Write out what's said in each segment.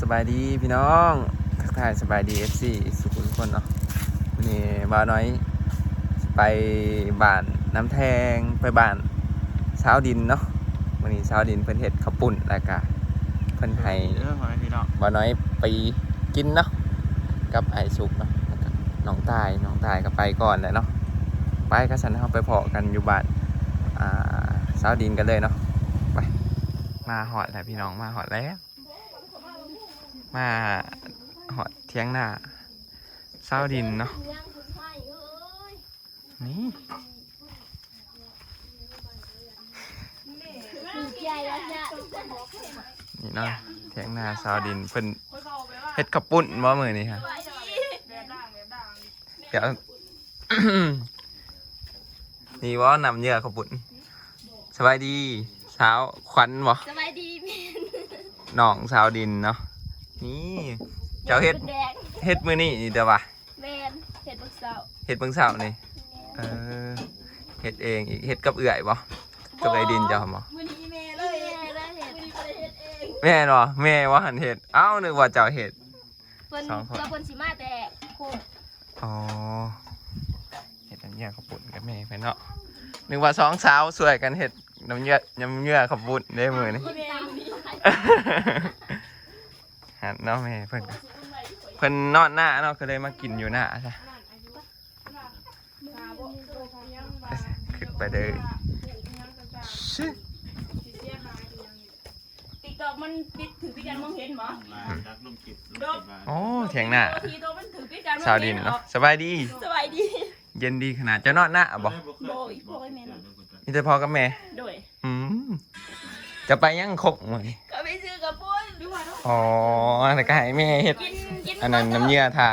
สบายดีพี่น้องทักทายสบายดีเอฟซีสุขุมทุกคนเนาะวันนี้บ่าวน้อย ไปบ้านน้ำแทงไปบ้านเช้าวดินเนาะวันนี้เช้าวดินเพิ่นเฮ็ดข้าวปุ้นแล้วก็เพิ่นให้เด้อพ่อแม่พี่น้องบ่าวน้อยไปกินเนาะกับไอ้สุกเนาะน้องตายน้องตายก็ไปก่อนแหละเนาะไปก็สันเฮาไปเพาะกันอยู่บ้านอ่าเช้าวดินกันเลยเนาะไปมาหอดแล้วพี่น้องมาหอดแล้ว มาหอดเที่ยงหน้าเศร้าดินเนาะนี่ใหญ่แล้วจ้ะนี่เนาะเที่ยงหน้าเศร้าดินเพิ่นเฮ็ดกระปุ่นบ่มือนี่ฮะเดี๋ยวนี่ว่านำเหยื่อกระปุ่นสบายดี สาวขวัญบ่สบายดีแม่น้องสาวดินเนาะ นี่เจ้าเฮ็ด แดงเฮ็ดมือนี่เด้อวะแมนเห็ดบักเสาเฮ็ดเบิ่งเสานี่เออเฮ็ดเองอีกเฮ็ดกับเอื่อยบ่กับไอ้ดินเจ้าบ่มือนี้แม่เลยแม่ได้เห็ดมือนี้เห็ดเองแม่เนาะแม่ว่าหันเห็ดเอ้านึกว่าเจ้าเห็ด เพิ่นสองคน เราเพิ่นสิมาแต่โคตรอ๋อเห็ดน้ำเยื่อขาวปุ่นกับแม่ไปเนาะนึกว่าสองสาวสวยกันเห็ดน้ำเยื่อน้ำเยื่อขาวปุ่นได้มือนี่ตามนี้ หันเนาะแม่เพิ่นก็เพิ่นนอนหน้าเนาะก็เลยมากินอยู่หน้าซะขึ้นไปเลยชิติ๊กตอกมันปิดถือพิการมองเห็นบ่รักลุงกิบลุงกิบว่าโอ้เถียงหน้าทีตัวมันถือพิการมองสาวดิเห็นนเนาะสบายดีสบายดี เย็นดีขนาดจะนอนหน้าบ่โบยโบยแม่นมีแต่พ่อกับแม่โดยอืมจะไปยังคกมื้อ อ๋อแล้วก็ให้แม่เฮ็ด กินกินอันนั้นน้ำเยื่อทา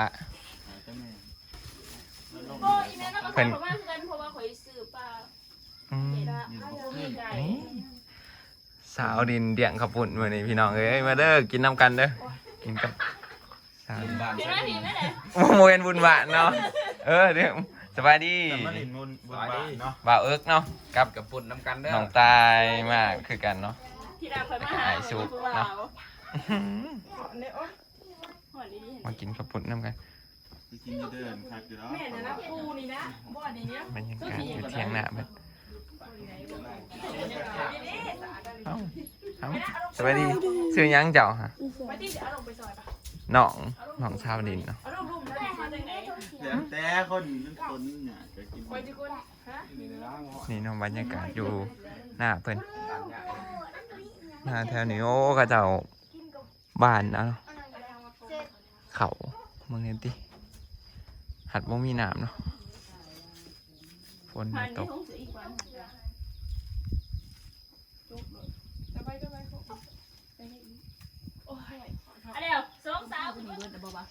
โบยแม่เนาะก็เพิ่ขายนประมาณกันเพราะว่าข่อยซื้อปลาอืมเดี๋ยวละมีไก่สาวดินเดี่ยงขับปุ่นมานี่พี่น้องเอ้ยมาเด้อกินน้ำกันเด้อกินกับสาวดินพี่น้อยพี่แม่ไหนโมเวนบุญบาทเนาะเออเดี๋ยวสบายดีสำนักลินมุนบุญบาทเนาะบ่าวเอิกเนาะกับกับปุ่นน้ำกันเด้อน้องตายมากคือกันเนาะ ที่ดาข่อยมาหาไอ้สุกเนาะอื้อหือหอดดี มากินขับปุ่นน้ำกันไปกินอยู่เดินคักอยู่แล้วแม่นะนะปูนี่นะบ่อนนี้เนี้ยบรรยากาศอยู่เที่ยงหน้าเบิดเอ้าเอ้าสบายดีซื้อหยังเจ้าฮะไปที่เดี๋ยวเอาลงไปซอยปะน้องน้องชาวดินเนาะเอาลงรุมได้มาจากไหนเดี๋ยวแต่คนคนเนี่ยจะกินไปจุกุนฮะนี่เน้องบรรยากาศอยู่หน้าเพิ่นหน้าแถวนี้โอ้กระเจ้า บ้านนะเนาะเขาเมืองเห็นติหัดบ่มีน้ำเนาะฝนผ่ามานตที่กห้องสืออีกวันโอ้ยอันเดียวสองสาวคุณเบิร์ดบ่บ่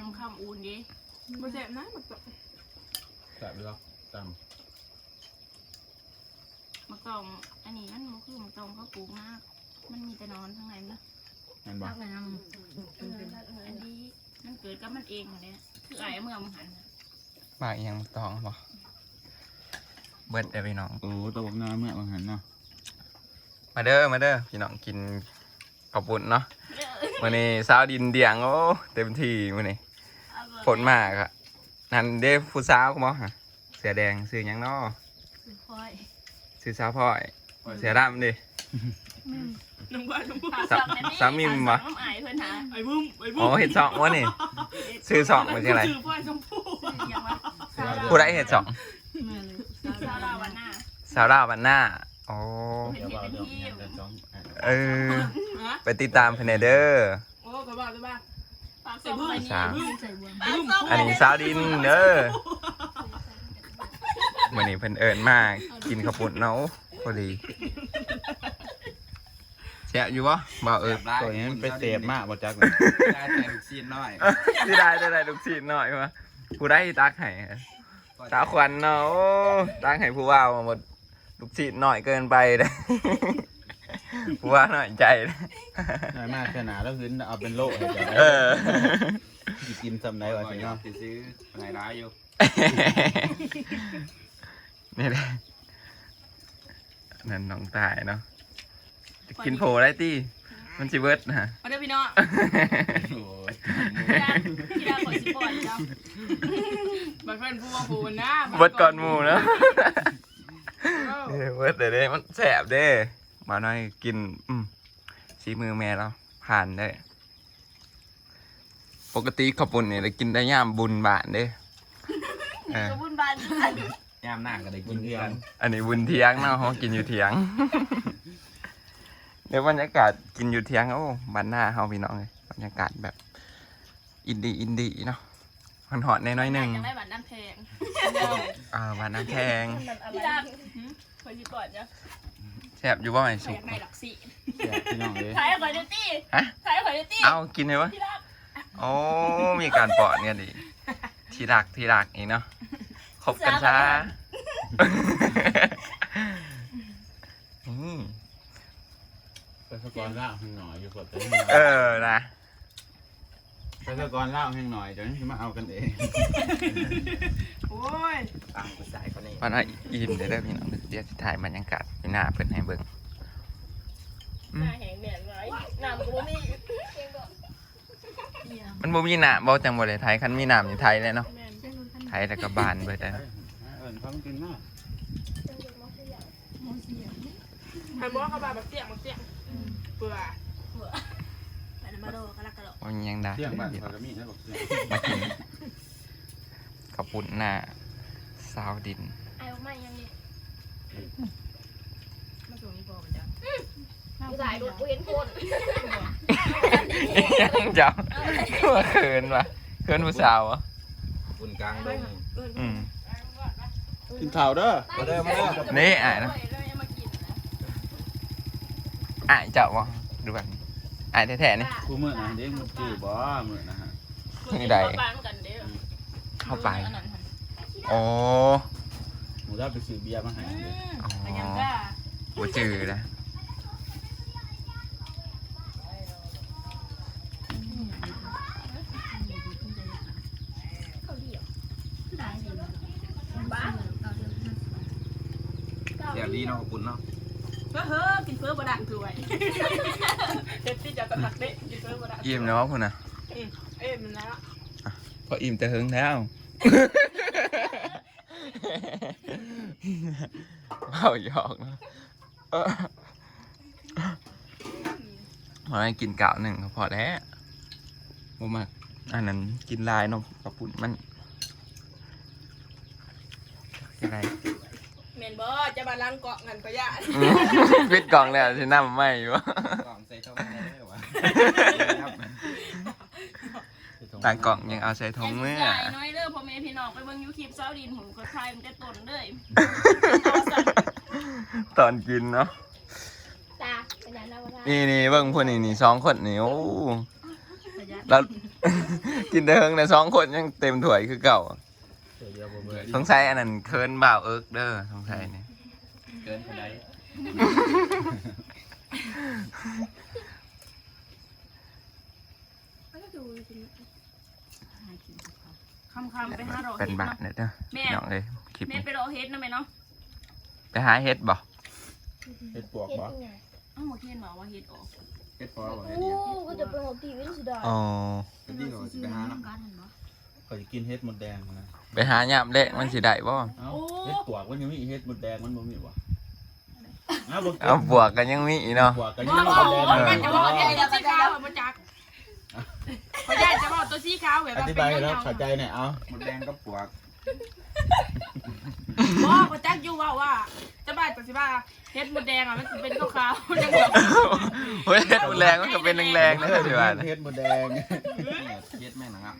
น้ำคำอูนดิบ่แซ่บนะมันตกแซ่บเลยตมักตองอันนี้มันมันคือมักตองเขาปลูกมาก มันมีแต่นอนข้างในนะเห็นบ่อันนี้มันเกิดกับมันเองเนี่ยคือไอ้เมื่อมันหันมากยังตองบ่เบิดเด้อพี่น้อง โอ้ตัวผมน้าเมื่อบางหันเนาะมาเด้อมาเด้อพี่น้องกินข้าวปุ้นเนาะมื้อนี้สาวดินเดียงโอ้เต็มที่มื้อนี้ฝนมากอะนั่นเด้ผู้สาวบ่ฮะเสือแดงซื้อหยังเนาะคอย ซื้อสาวพ่อยเสือดำดิน้ำว่าน้ำว่าสาสามีมวะ น้ำอายเพื่อนหาไอ้บึ้มไอ้บึ้อ๋อมเห็ดสองวะนี่ซื้อสองมาจากไหนชื่อพ่อชมพู่ยังวะผู้ได้เห็ดสองซาลาวันหน้าสาวดาวบันหน้าอ๋อเป็นที่เป็นที่แต่จ้องเออ ฮะไปติดตามเพนเดอร์ โอ้กระบะกระบะปากส่งไปนี่สามใส่บวมอันนี้สาวดินเด้อวันนี้เพิ่นเอิญมากกินข้าวปุ้นเนาะพอดี แช่บอยู่วะบ่าวเอิญตัวนี้มันไปเสพมากบ่จักเลยได้แต่ลูกซีนน้อยที่ได้ได้ได้ลูกชิ้นหน่อยมาผู้ได้ตักให้สาวขวัญเนาะโอ้ตักให้ผู้ว่ามาหมดลูกชิ้นหน่อยเกินไปเลยผู้ว่าหน่อยใจเลยน้อยมากขนาดแล้วคือเอาเป็นโลให้จักเออสิกินสำไรวะสิยอเนาะมซื้อไหนร้ายอยู่นี่แหละนั่นน้องตายเนาะจะ กินโผล่ได้ตีมันจิเบิร์ดนะฮะเอาพี่น้องโอ้ยที่ร้านที่ร้านขอสิปอนเจ้าบัดเพิ่นผู้ว่าผู้นะเบิดก่อนหมูเนาะเออเบิดแต่เด้มันแสบเด้มาหน่อยกินอืมชีมือแม่เราผ่านได้ปกติข้าวปุ้นเนี่ยเรากินได้ย่ามบุญบานเด้เออกระบุญบานยามหน้าก็ได้กิกินนเดีเดียยววอันนี้บุญเทียงเนาะเขากินอยู่เทียง เดี๋ยวบรรยากาศกินอยู่เทียงโอ้บ้านหน้าเฮาพี่น้องเลยบรรยากาศแบบ อินดีอินดีเนาะมันหอดในน้อยๆหนึ่งยังได้หวานน้ำแพงอ่าบ้านน้ำแพงที่ร้านขอสิปอนเจ้าแซ่บอยู่ว่าไงขอสุอกยากได้หลักสี่แซ่บพี่น้องเลยขายขอยเดตี้ฮะขายขอยเดตี้เอากินเลยวะที่รักโอ้มีการปอดเนี่ยดิทีรักทีรักอีกเนาะคบกันช้านี่ ไป สกอนเล่าให้หน่อยอยู่กดตัวเออนะไปสกอนเล่าให้หน่อยเดี๋ยวนี้มาเอากันเองโอ้ยตามผู้ชายคนนี้เพราะว่าอิ่มเดี๋ยวเด้อพี่น้องเดี๋ยวจะถ่ายบรรยากาศไปหน้าเพิ่นให้เบิ่งหน้าแหงแหม่นไว้น้ำกูนี่มันบ่มีหน้าบ่จังบ่ได้ไทยคันมีหน้าอยู่ไทยเลยเนาะไทยแล้วก็บ้านเบิดเลยเอิญเขากินมากใครบอกเขาบ้าบักเตี้ยบัก เตี้ยเปื่อไปน้ำมาโดกะลักกะโดว่ายังได้เที่ยงบ้านเขาก็มีนะบอกเที่ยงมากินข้าวปุ้นหน้าซาวดิน ไอ้ออกมายังนี่มาส่งนี่พอมันจ้ะกูถ่ายดูกูเห็นคนยังเจ้าว่าเขินว่ะเขินผู้สาวอะบุญกลางดงอืมกินข้าวเด้อ มาเด้อมาเด้อ นี่อะนะ เฮ้ยเรายังมากินนะ อะเจ้าวะดูแบบนี้อะแท้ๆนี่ กูมื้อนะเด็กมันจื้อบ่มื้อนะฮะนี่ใดบ้านกันเด้อเข้าไป อันนั้นหั่นโอ้หมูได้ไปซื้อเบียร์มาให้อืเด้อมอ๋ออันยังก็บ่จืดนะเดี๋ยวดีเนาะขอบคุณเนาะ ก็เฮ้อกินเฟื่อบ่ดังถวยเฮ็ดที่จะตะตักเด้กินเฟื่อบ่ดังอิ่มแล้วคุณน่ะอืมเอ้ยมันนะพออิ่มแต่หึงแล้วเอาหยอกนะเออพอให้กินกาวหนึ่งก็พอแล้วบ่มากอันนั้นกินลายเนมกระปุ่นมันอะไรแม่นบ่จะมาล้างเกาะงันก็ย่านอืมปิดกล่องแล้วสิน้ำไหม่อยู่วะกล่องใส่เท่าไหร่ได้วะต่างกล่องยังเอาใส่ถุงมือใหญ่น้อยเด้อพ่อแม่พี่น้องไปเบิ่งยูคลิปเซาดินผมก็ทายมันจะต้นเลยตอนกินเนาะ ตาเป็นยังไงวะนี่นี่เบิ่งพวกนี้นี่สองคนนี่โอ้แล้ว กินได้เฮิงแต่สองคนยังเต็มถ้วยคือเก่าเดี๋ ยวเดียวบ่เบื่อสงสัยอันนั้นเคินบ่าวเอิร์กเด้อสงสัยเนี่ยเกินคนใดคำคำๆไปหาเราเป็นเฮ็ดบาทเนาะเนี่ยเด้อแม่น้องเอ้ยคลิปแม่นี้ไปรอเฮ็ดนะแม่เนาะไปหาเฮ็ดบ่เฮ็ดปวกบ่เอ้าหมอเทียนบอกว่าเฮ็ดออกเฮ็ดพอบ่โอ้เฮ็ดเดียวก็จะเป็นของตีวิสุดาอ๋อ เฮ็ดดีกว่าสิไปหาเนาะเขาจะกินเฮ็ดมดแดงนะ ไปหายามเละมันสิได้บ่เอ้าเฮ็ดปวกมันยังมีเฮ็ดมดแดงมันบ่มีบ่เอาบ่เอาบวกกันยังมีอีกเนาะ ปวกกันบ่ยังบ่มีมดแดงบ่เลมันยจะบอกเฮ็ดตัวสีขาวบ่จักเขาอยากจะบอกตัวสีขาวแบบอว่าธิเป็นบายเงาแล้วเข้าใจหน่อยเอา หมดแดงก็ปวก บ่บ่จักอยู่ว่าว่าจะบ้าจังสิว่าเฮ็ดมดแดงอะมันสิเป็นขาวๆจังแบบเฮ้ยเฮ็ดมันแรงมันก็เป็นแรงๆนะเฮ้ยสิว่านะเฮ็ดมดแดงเฮ็ดแม่งนะครับ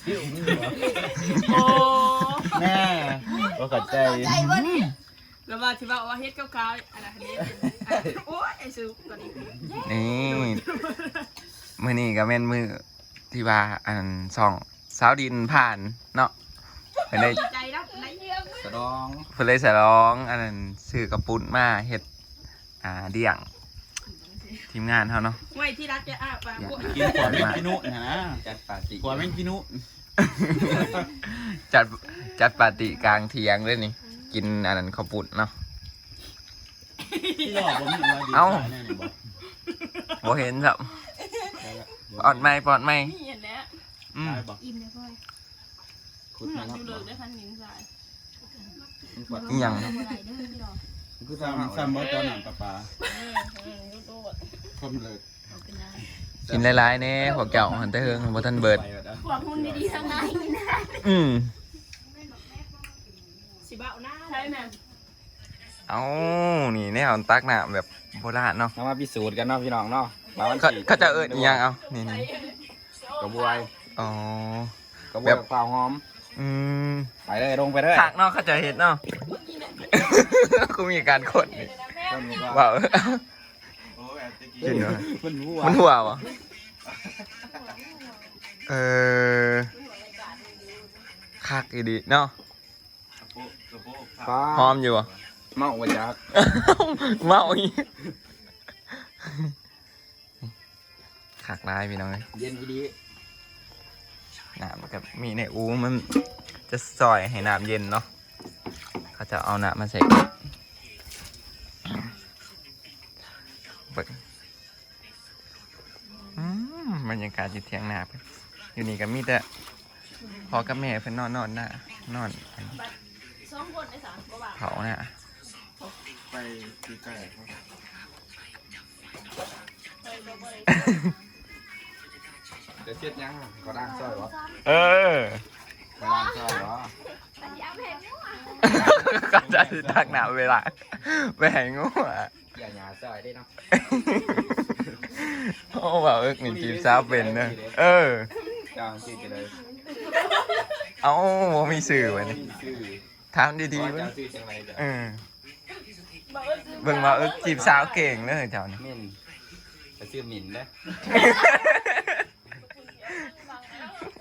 ซิ่วนี่เหรอโอ้แม่บ่เข้าใจแล้วว่าสิว่าว่าเฮ็ดขาวๆอันนั้นเฮ็ดอะโอ้ยไอ้ซูตอนนี้นี่มื้อนี้ก็แม่นมื้อที่ว่าอันส่อง สาวดินผ่านเนาะเพิ่นได้ดีใจแล้วไหนกระดองเพิ่นเลยสร้อง อันนั้นซื้อกระปุ่นมาเฮ็ดอ่าเดี่ยง ทีมงานเฮาเนาะ ไว้ที่รักจะอ้าปากพวกกินขวดแม่งกินุนะนะจัดปาร์ตี้ขวดแม่งกินุจัดจัดปาร์ตี้กลางเที่ยงเลยนี่ กินอันนั้นข้าวปุ้นเนาะ ที่หลอกผมมีว่าดีเอ้า แน่นี่บ่บ่เห็นครับปอดไม่ปอดไม่นี่เห็นแล้วอืมได้ปะอิ่มเลยพ่อย ขุดหามาดูเนาะเลิกได้คันหินทรายอีหยังบ่ได้เด้อพี่น้องคือซ้ทำำซ้ำว่าเจ้าหนังปลาปลาอืมอืมดูดูคมเลยกินหลายๆแน่พวกเจ้าหันแต่เฮิงบ่ทันเบิดไปแล้วนะพวกหุ่นดีๆทั้งนั้นนี่นะอืมสิบ้าหน้าใช่ไหมเอานี่แนวตักน้ำแบบโบราณเนาะเอามาพิสูจน์กันเนาะพี่น้องเนาะว่ามันเขาสิเขาจะเอิ้นอีหยังเอานี่นี่กระบวยอ๋อกระบวแบยบเปล่าวหอม อืมไปเลยลงไปเลยถักเนาะเขาจะเห็นเนาะกูมีการกดนี่ต้นนี้ก็ว้าวโอ้ยตะกี้กินเนาะมันวัวมันหัววะเออคักอีดีเนาะกระโปงกระโปงฟ้าหอมอยู่วะเมาว่าจักเมาอีกคักร้ายพี่น้องเอ้ยเย็นอีดี น้ำกับมีในอูมันจะซอยให้น้ำเย็นเนาะเขาจะเอาน้ำมาใส่เบิกอืมบรรยากาศอยู่เทียงนาเพิ่นอยู่นี่ก็มีแต่พอกับแม่เพิ่นนอนนอนหน้านอนสองคนในสามกว่าเผาหน้าไปตีไก่ เขาเดี๋ยวเช็ดยังก็ด่างซอยวะเออ ก็ด่างซอยวะแต่ที่เอาแพงนี่ว่ะก็จะตักหนาเวลาไปให้งูอะอย่าหยาซอยได้เนาะโอ้ว่าเอิกนี่จีบสาวเป็นเนอะเออจางชื่อกันเลยเอาบ่มีสื่อวะนี่ชื่อถามดีๆว่าเว้ยจางชื่อจังไรจ้ะเออเบิ่งว่าเอิกจีบสาวเก่งเลยเจ้านี่มินไปชื่อมินนะเ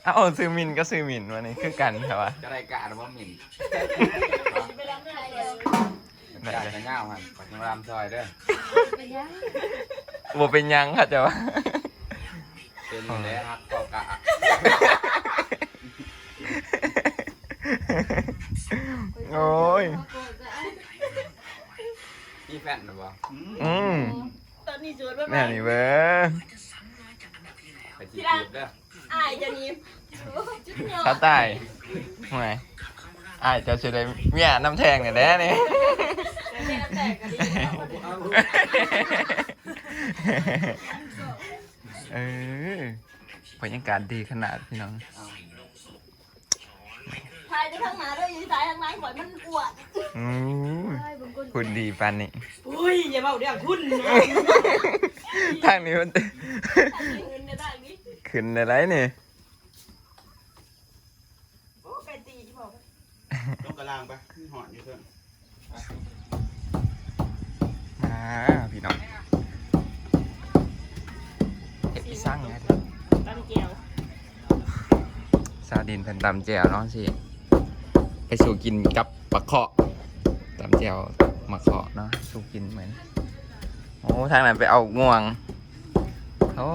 อาซื้อมินก็ซื้อมินวันนี้คือกันครับวะจะได้การว่ามินไปรับได้เลยจ่ายกันเงาหันปักยังรามซอยเด้อเป็นยังบ่เป็นหยังค่ะเจ้าวะเป็นอยู่แล้วครับก็กะโอ้ยพี่แฟนหรือเปล่าอืมตอนนี้จูดว่าแน่นี่เว้ยไปจีบจูบเด้อ อายจะนี่จุดยอ เขาดตายทำไมอ้ายเจะสิได้เมียน้ำแทงเนี่ยแน่นี่แม่แตกกันดิเออบรรยากาศดีขนาดพี่น้อง ทายจะทั้งหนาด้วยยืนทายทั้งหลังปล่อยมันปวดอู้คุณดีปันนี่ อุ้ยอย่าเบาเดี๋ยวคุณนะทางนี้มัน เงินในด้านนี้ขึ้นอะไรนี่ โอ้ไก่ตีที่บอก ต้องกระลางไปหอนอยู่เพื่อนมาพี่น้องเห็ดสร้างไงตำเกียวซาดินเป็นตำแจ่วเนาะสิไปสู่กินกับปลาเคาะตำแจ่วมะเคาะเนาะสู่กินเหมือน โอ้ทางนั้นไปเอาง่วง โอ้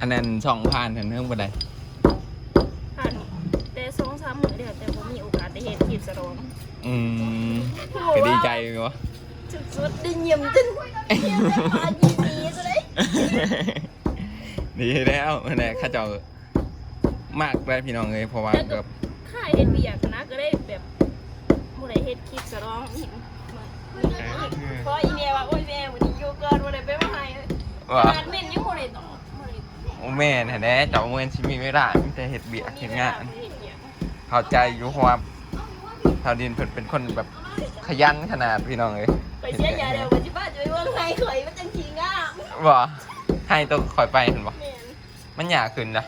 อันนั้นสองพันเห็นเรื่องบ่ได้ผ่านแต่สองสามหมื่นเดียวแต่ผมมีโอกาสได้เห็นทีมสรองอืมก็ดีใจวะสุดๆได้เยี่ยมจนเยี่ยมได้มายินดีจะได้ดีแล้วนี่ข้าเจ้ามากเลยพี่น้องเลยเพราะว่าแบบค่ายเฮ็ดเบียกนะก็ได้แบบบ่ได้เฮ็ดคลิปสรองเห็นเพราะอีเมลว่าโอ้ยแม่วันนี้อยู่เกินบ่ได้ไปมาให้ว่างานเม่นยังบ่ได้ต้องบ่ได้ โอ้แม่แท้ๆเจ้าเมื่อชิมีเวลามีแต่เห็ดเบียร์เห็ดงานเฮ็ดเบียกเข้าใจอยู่เพราะว่าชาวดินเพิ่นเป็นคนแบบขยันขนาดพี่น้องเลยไปเสียยาเดียวว่าสิบ้าจะไปเบิ่งให้ข่อยมันจังสิงามบ่ให้ต้องคอยไปเห็นบ่แม่นมันยากขึ้นนะ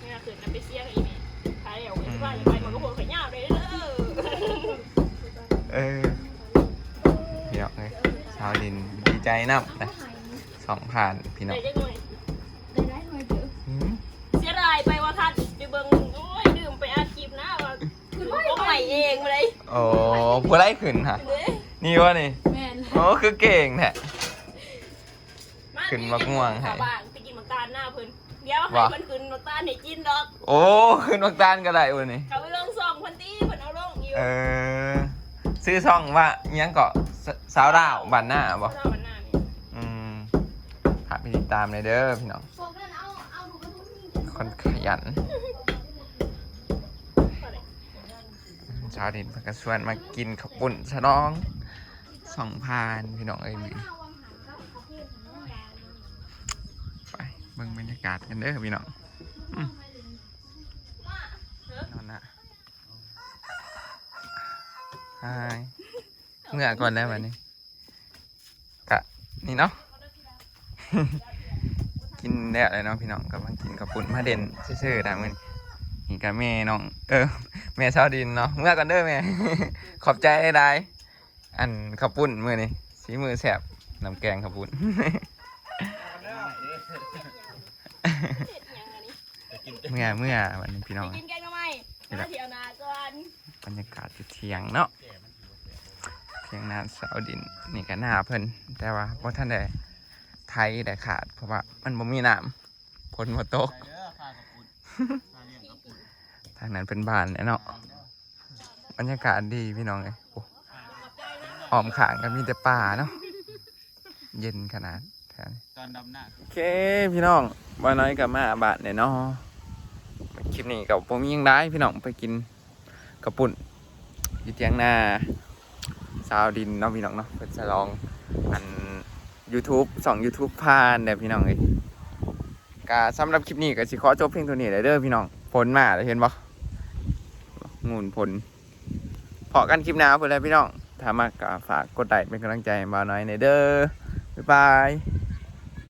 แม่ขึ้นนำไปเสียกับอีเมลขายแล้วว่าสิบ้าจะไปมันก็บ่ข่อยยาวเลยเด้อเออพี่น้องเลยชาวดินดีใจนับนะสองผ่านพี่น้องได้จังหน่อยได้ได้หน่อยเถอะ อืม เสียดายไปว่าท่านไปเบิ่งโอ้ยดื่มไปอาคลิปนะว่าคือก็ใหม่เองมาเลยโอ้ผู้ไล่ขึ้นฮะ เด้นี่วะนี่แม่นโอ้คือเก่งแท้มาขึ้นมะม่วงให้ขาบ้านไปกินมังตาลหน้าเพิ่นเดี๋ยวให้คนคืนบักตาลให้กินดอก โอ้ขึ้นบักตานก็ได้วันนี้ เขาไปลงซองคนตีเพิ่นเอาลงอยู่เออ ซื้อช่องว่าอิหยังเกาะสสาวดาวบันหน้าบ่ชอบมันหน้านี่อืมหาไปติดตามเลยเด้อพี่น้องโฟกัสเอาเอาดูกระตุ้นนี่คนขยัน ชาวดินเพิ่นก็ชวนมากินข้าวปุ้นฉลองสองพานพี่น้องเอ้ยไปเบิ่งบรรยากาศกันเด้อพี่น้องนอนนะฮายเมื่อก่อนแล้ววันนี้กะนี่เนาะกินแล้วเลยเนาะพี่น้องกำลังกินข้าวปุ้นมาเด่นซื่อๆนะมื้อ นี้นี่กับแม่น้อง เออ แม่ชาวดินเนาะเมื่อกันเด้อแม่ ขอบใจได้อันข้าวปุ้นมื้อนี้สีมือแสบน้ำแกงข้าวปุ้นเฮ็ดหยังอันนี้เมื่อเมื่อวันนี้พี่น้องไปกินแกงทำไมมาเที่ยวนาก่อนบรรยากาศจะเที่ยงเนาะเที่ยงนาเสาดินนี่ก็หน้าเพิ่นแต่ว่าพอท่านได้ไทยได้ขาดเพราะว่ามันบ่มีน้ำฝนบ่ตกไปเด้อข้ากับคุณข้าเลี้ยงกับคุณทางนั้นเป็นบ้านแหละเนาะบรรยากาศดีพี่น้องเลยหอมขางก็มีแต่ป่าเนาะเย็นขนาดตอนดำหน้าโอเคพี่น้องบ่น้อยกับมาบาทเนี่ยเนาะคลิปนี้กับผมยังได้พี่น้องไปกินกระปุ่นอยู่เตียงหน้าซาวดินเนาะพี่น้องเนาะเป็นจะลองอัน YouTube สอง YouTube ผ่านเด้อพี่น้องเลยก็สำหรับคลิปนี้ก็สิขอจบเพียงเท่านี้เลยเด้อพี่น้องผลมาแล้เห็นบ่ งูนผลพอกันคลิปหน้าเพื่อนพี่น้องถ้ามากฝากกดไลค์เป็นกำลังใจให้บ่าหน้อยในเด้อบ๊ายบาย